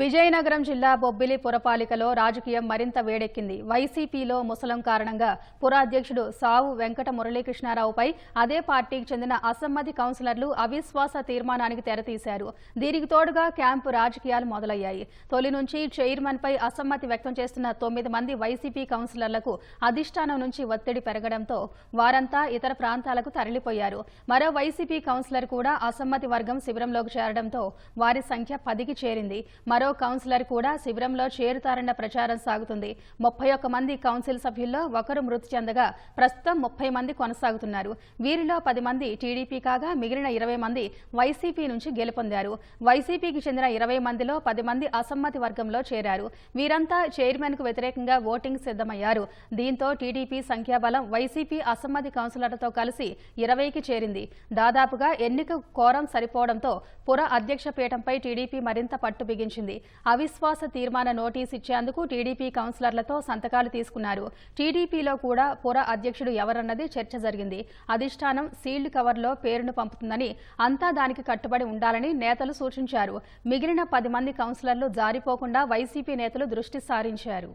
విజయనగరం జిల్లా బొబ్బిలి పురపాలికలో రాజకీయం మరింత వేడెక్కింది. వైసీపీలో ముసలం కారణంగా పురాధ్యక్షుడు సావు వెంకట మురళీకృష్ణారావుపై అదే పార్టీకి చెందిన అసమ్మతి కౌన్సిలర్లు అవిశ్వాస తీర్మానానికి తెరతీశారు. దీనికి తోడుగా క్యాంపు రాజకీయాలు మొదలయ్యాయి. తొలి నుంచి చైర్మన్పై అసమ్మతి వ్యక్తం చేస్తున్న తొమ్మిది మంది వైసీపీ కౌన్సిలర్లకు అధిష్టానం నుంచి ఒత్తిడి పెరగడంతో వారంతా ఇతర ప్రాంతాలకు తరలిపోయారు. మరో వైసీపీ కౌన్సిలర్ కూడా అసమ్మతి వర్గం శిబిరంలోకి చేరడంతో వారి సంఖ్య పదికి చేరింది. మరో కౌన్సిలర్ కూడా శిబిరంలో చేరుతారన్న ప్రచారం సాగుతుంది. ముప్పై ఒక్క మంది కౌన్సిల్ సభ్యుల్లో ఒకరు మృతి చెందగా ప్రస్తుతం ముప్పై మంది కొనసాగుతున్నారు. వీరిలో పది మంది టీడీపీ కాగా మిగిలిన ఇరవై మంది వైసీపీ నుంచి గెలుపొందారు. వైసీపీకి చెందిన ఇరవై మందిలో పది మంది అసమ్మతి వర్గంలో చేరారు. వీరంతా చైర్మన్కు వ్యతిరేకంగా ఓటింగ్ సిద్ధమయ్యారు. దీంతో టీడీపీ సంఖ్యాబలం వైసీపీ అసమ్మతి కౌన్సిలర్లతో కలిసి ఇరవైకి చేరింది. దాదాపుగా ఎన్నిక కోరం సరిపోవడంతో పుర అధ్యక్ష పీఠంపై టీడీపీ మరింత పట్టు బిగించింది. అవిశ్వాస తీర్మాన నోటీస్ ఇచ్చేందుకు టీడీపీ కౌన్సిలర్లతో సంతకాలు తీసుకున్నారు. టీడీపీలో కూడా పుర అధ్యక్షుడు ఎవరన్నది చర్చ జరిగింది. అధిష్టానం సీల్డ్ కవర్లో పేరును పంపుతుందని అంతా దానికి కట్టుబడి ఉండాలని నేతలు సూచించారు. మిగిలిన పది మంది కౌన్సిలర్లు జారిపోకుండా వైసీపీ నేతలు దృష్టి సారించారు.